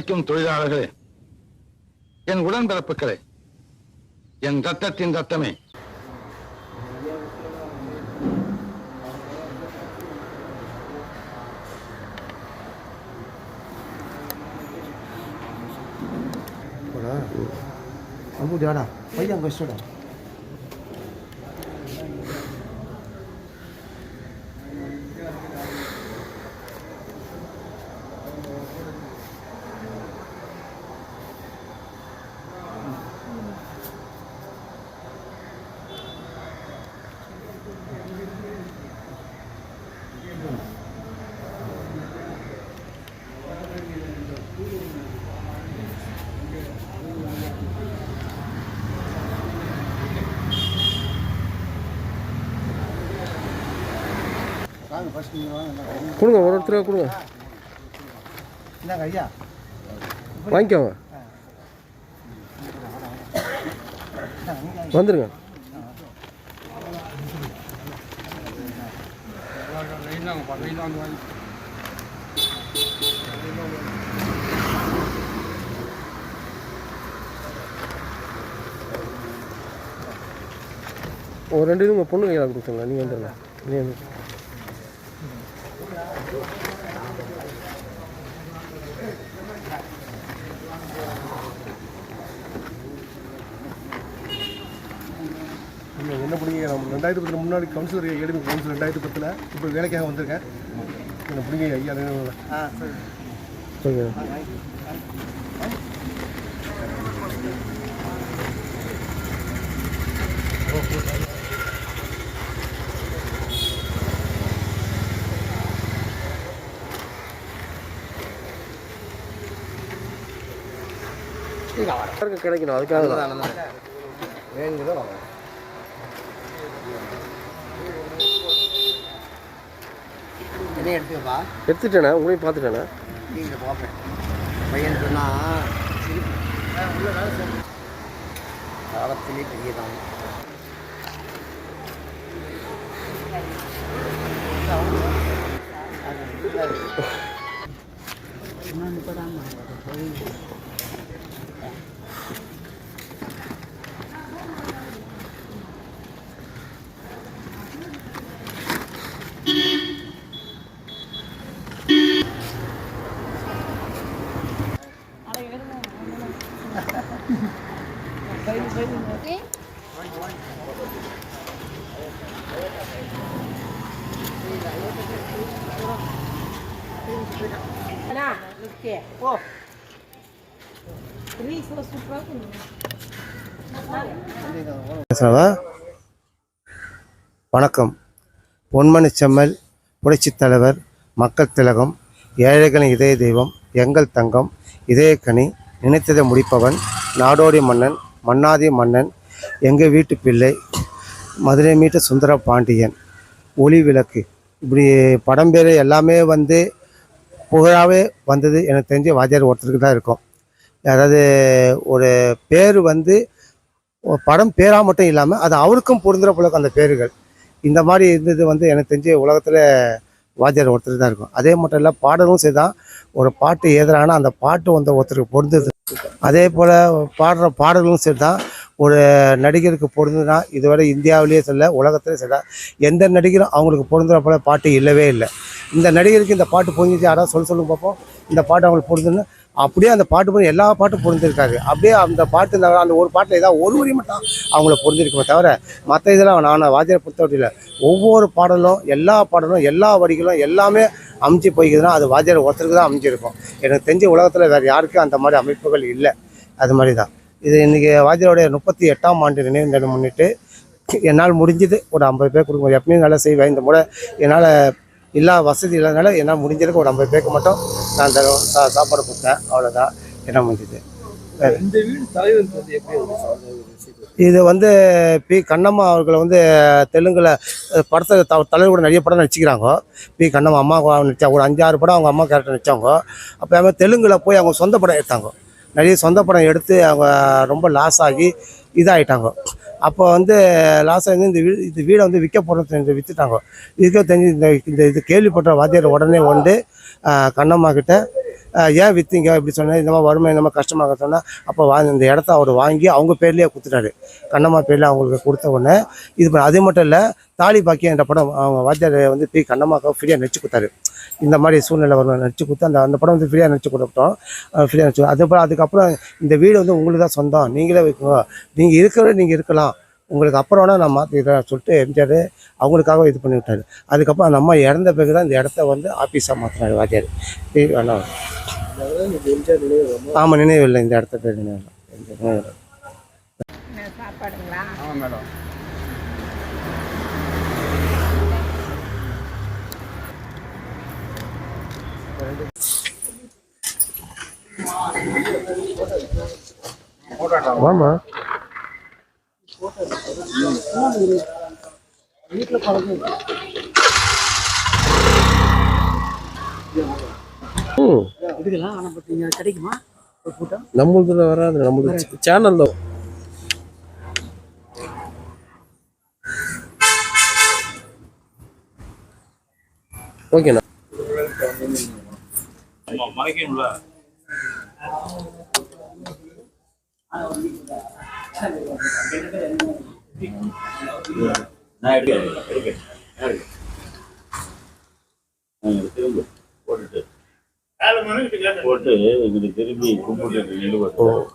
உழைக்கும் தொழிலாளர்களே. என் உடன்பிறப்புகளே என் ரத்தத்தின் ரத்தமே. போடா. பையன் கஷ்டடா கொடுங்க ஒரு ஒருத்தராக கொடுங்க. ஐயா வாங்கிக்கோங்க. வந்துருங்க. ஒரு ரெண்டு இது உங்கள் பொண்ணு கையில் கொடுத்துங்க நீங்கள் வந்துருங்க. நீங்கள் வந்து என்ன பிடிங்க நம்ம ரெண்டாயிரத்தி பத்தில் முன்னாடி கவுன்சிலர் ஏடிஎம் கவுன்சிலர் ரெண்டாயிரத்தி பத்தில் இப்போ வேலைக்காக வந்திருக்கேன். என்ன பிடிங்க ஐயா ஆ. கிடைக்கணும் அதுக்காக தான் எடுத்துக்கப்பா எடுத்துட்டேண்ணே உங்களையும் பார்த்துட்டேண்ணே நீங்கள் பார்ப்பேன் பையன் சொன்னால் காலத்திலே Ana, look here. Whoa. பேசுகிறவா வணக்கம். பொன்மணி செம்மல் புரட்சித் தலைவர் மக்கள் திலகம் ஏழைகளின் இதய தெய்வம் எங்கள் தங்கம் இதயக்கனி நினைத்ததை முடிப்பவன் நாடோடி மன்னன் மன்னாதி மன்னன் எங்கள் வீட்டு பிள்ளை மதுரை மீட்டு சுந்தர பாண்டியன். ஒளி விளக்கு. இப்படி படம் பேர் எல்லாமே வந்து புகழாகவே வந்தது. எனக்கு தெரிஞ்ச வாத்தியார் ஒருத்தருக்கு தான் இருக்கும். அதாவது ஒரு பேர் வந்து படம் பேராக மட்டும் இல்லாமல் அது அவருக்கும் பொருந்துகிற போலக்கு அந்த பேர்கள். இந்த மாதிரி இருந்தது வந்து எனக்கு தெரிஞ்சு உலகத்தில் வாத்தியார் ஒருத்தர் தான் இருக்கும். அதே மட்டும் இல்லை பாடலும் சரிதான் ஒரு பாட்டு எழுதுறாங்கன்னா அந்த பாட்டு வந்து ஒருத்தருக்கு பொருந்தது. அதே போல் பாடுற பாடல்களும் சரி தான். ஒரு நடிகருக்கு பொருந்துனா இதுவரை இந்தியாவிலேயே சொல்ல உலகத்திலே சொல்ல எந்த நடிகரும் அவங்களுக்கு பொருந்துற போல பாட்டு இல்லவே இல்லை. இந்த நடிகருக்கு இந்த பாட்டு பொருந்துச்சு யாராவது சொல்ல சொல்லுங்க பார்ப்போம் இந்த பாட்டு அவங்களுக்கு பொருந்துன்னு அப்படியே அந்த பாட்டு பொருள் எல்லா பாட்டும் பொருந்திருக்காரு அப்படியே அந்த பாட்டு இந்த அந்த ஒரு பாட்டில் ஏதாவது ஒரு வரி மட்டும் அவங்கள பொருந்திருக்குமே தவிர மற்ற இதெல்லாம் நான் வாத்தியார் பொறுத்தவரையில் ஒவ்வொரு பாடலும் எல்லா பாடலும் எல்லா வரிகளும் எல்லாமே அமைச்சு போய்க்குதுன்னா அது வாத்தியார் ஒருத்தருக்கு தான் அமைஞ்சிருக்கும் எனக்கு தெரிஞ்ச உலகத்தில் வேறு யாருக்கும் அந்த மாதிரி அமைப்புகள் இல்லை. அது மாதிரி தான். இது இன்றைக்கி வாத்தியாருடைய முப்பத்தி எட்டாம் ஆண்டு நினைவு தினம் முன்னிட்டு என்னால் முடிஞ்சது ஒரு ஐம்பது பேர் கொடுக்க எப்பயும் நல்லா செய்வேன். இந்த முறை என்னால் எல்லா வசதி இல்லாதனால என்னால் முடிஞ்சதுக்கு ஒரு ஐம்பது பேருக்கு மட்டும் நான் தரும் சா சாப்பாடு கொடுத்தேன். அவ்வளோதான் என்ன முடிஞ்சது? இது வந்து பி கண்ணம்மா அவர்களை வந்து தெலுங்கில் படத்தை த தலைவர் கூட நிறைய படம் நடிச்சுக்கிறாங்க. பி கண்ணம்மா அம்மா நடிச்சா ஒரு அஞ்சாறு படம் அவங்க அம்மா கேரக்டர் நடிச்சாங்க அப்போ தெலுங்கில் போய் அவங்க சொந்த படம் எடுத்தாங்க. நிறைய சொந்த படம் எடுத்து அவங்க ரொம்ப லாஸ் ஆகி இதாகிட்டாங்க அப்போ வந்து லாஸ் ஆகி இந்த வீடு இந்த வீடை வந்து விற்க போகிறது தெரிஞ்சு விற்றுட்டாங்க இதுக்கே தெரிஞ்சு இந்த இந்த இது கேள்விப்பட்ட வாத்தியார் உடனே வந்து கண்ணம்மா கிட்ட ஏன் விற்றீங்க இப்படி சொன்னேன். இந்த மாதிரி வறுமை இந்த மாதிரி கஷ்டமாக சொன்னால் அப்போ வா இந்த இடத்த அவர் வாங்கி அவங்க பேர்லேயே கொடுத்துட்டாரு. கண்ணம்மா பேரில் அவங்களுக்கு கொடுத்த உடனே இது பண்ண- அது மட்டும் இல்லை தாலி பாக்கியம் என்ற படம் அவங்க வாத்தியார் வந்து பி கண்ணம்மாக்காக ஃப்ரீயாக நடிச்சு கொடுத்தாரு. இந்த மாதிரி சூழ்நிலை வரும் நடிச்சு கொடுத்து அந்த அந்த படம் வந்து ஃப்ரீயாக நடிச்சு கொடுத்தோம் ஃப்ரீயாக நடிச்சு போல் அதுக்கப்புறம் இந்த வீடு வந்து உங்களுக்கு தான் சொந்தம். நீங்களே வைக்கணும். நீங்கள் இருக்கிற நீங்கள் இருக்கலாம். உங்களுக்கு அப்புறம் வேணால் நான் மாற்றிக்கிறேன் சொல்லிட்டு எம்ஜிஆர் அவங்களுக்காக இது பண்ணி விட்டாரு. அதுக்கப்புறம் அந்த அம்மா இறந்த பிறகு தான் இந்த இடத்த வந்து ஆஃபீஸாக மாற்றினாரு வாத்தியார். நினைவு ஆமாம் நினைவு இல்லை இந்த இடத்த பேர் நினைவு இல்லை. நினைவு இல்லை. சாப்பாடுங்களா வாமா ம் எடுக்கலாம் ஆனால் பார்த்தீங்க கிடைக்குமா ஒரு கூட்டம் நம்மளதுல வராது நம்மளுக்கு சேனல்ல ஓகேண்ணா நான் எடுக்கிறேன் எடுக்கிறேன் திரும்ப போட்டுட்டு போட்டு திரும்பி கும்பிட்டு நிலுவட்டும்